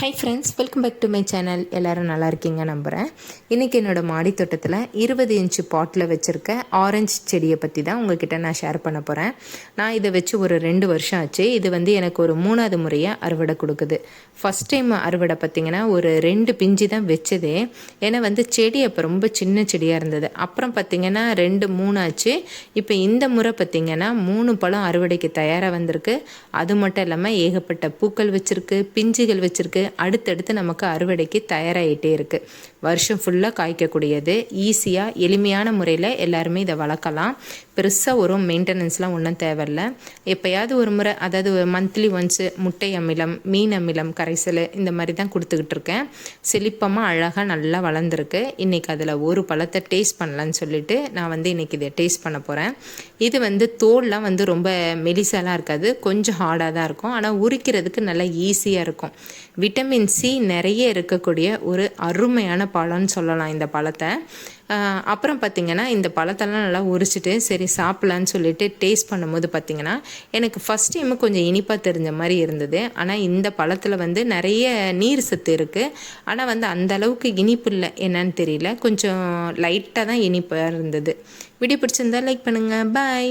Hi friends welcome back to my channel எல்லோரும் நல்லா இருக்கீங்க நம்புகிறேன் இன்றைக்கி என்னோடய மாடி தோட்டத்தில் இருபது இன்ச்சு பாட்டில் வச்சுருக்க ஆரஞ்சு செடியை பற்றி தான் உங்ககிட்ட நான் ஷேர் பண்ண போகிறேன் நான் இதை வச்சு ஒரு ரெண்டு வருஷம் ஆச்சு. இது வந்து எனக்கு ஒரு மூணாவது முறையாக அறுவடை கொடுக்குது. ஃபஸ்ட் டைம் அறுவடை பார்த்திங்கன்னா ஒரு ரெண்டு பிஞ்சு தான் வச்சதே. ஏன்னா வந்து செடி அப்போ ரொம்ப சின்ன செடியாக இருந்தது. அப்புறம் பார்த்திங்கன்னா ரெண்டு மூணு ஆச்சு. இப்போ இந்த முறை பார்த்திங்கன்னா மூணு பழம் அறுவடைக்கு தயாராக வந்திருக்கு. அது மட்டும் இல்லாமல் ஏகப்பட்ட பூக்கள் வச்சுருக்கு பிஞ்சுகள் வச்சுருக்கு. அடுத்தடுத்து நமக்கு அறுவடைக்கு தயாராகிட்டே இருக்குது வருஷம் ஃபுல்லாக காய்க்கக்கூடியது. ஈஸியாக எளிமையான முறையில் எல்லாருமே இதை வளர்க்கலாம். பெருசாக ஒரு மெயின்டெனன்ஸ்லாம் ஒன்றும் தேவையில்ல. எப்போயாவது ஒரு முறை அதாவது மந்த்லி ஒன்ஸு முட்டை அமிலம் மீன் அமிலம் கரைசல் இந்த மாதிரி தான் கொடுத்துக்கிட்டு இருக்கேன். செழிப்பமாக அழகாக நல்லா வளர்ந்துருக்கு. இன்றைக்கி அதில் ஒரு பழத்தை டேஸ்ட் பண்ணலான்னு சொல்லிட்டு நான் வந்து இன்றைக்கி இதை டேஸ்ட் பண்ண போகிறேன் இது வந்து தோல்லாம் வந்து ரொம்ப மெலிசாலாம் இருக்காது. கொஞ்சம் ஹார்டாக தான் இருக்கும். ஆனால் உரிக்கிறதுக்கு நல்லா ஈஸியாக இருக்கும். விட்டமின் சி நிறைய இருக்கக்கூடிய ஒரு அருமையான பழம்னு சொல்லலாம் இந்த பழத்தை. அப்புறம் பார்த்திங்கன்னா இந்த பழத்தெல்லாம் நல்லா உரிச்சிட்டு சரி சாப்பிட்லான்னு சொல்லிட்டு டேஸ்ட் பண்ணும்போது பார்த்திங்கன்னா எனக்கு ஃபஸ்ட் டைம் கொஞ்சம் இனிப்பாக தெரிஞ்ச மாதிரி இருந்தது. ஆனால் இந்த பழத்தில் வந்து நிறைய நீர் சத்து இருக்குது ஆனால் வந்து அந்த அளவுக்கு இனிப்பு இல்லை. என்னன்னு தெரியல. கொஞ்சம் லைட்டாக தான் இனிப்பாக இருந்தது. வீடியோ பிடிச்சிருந்தா லைக் பண்ணுங்கள் பாய்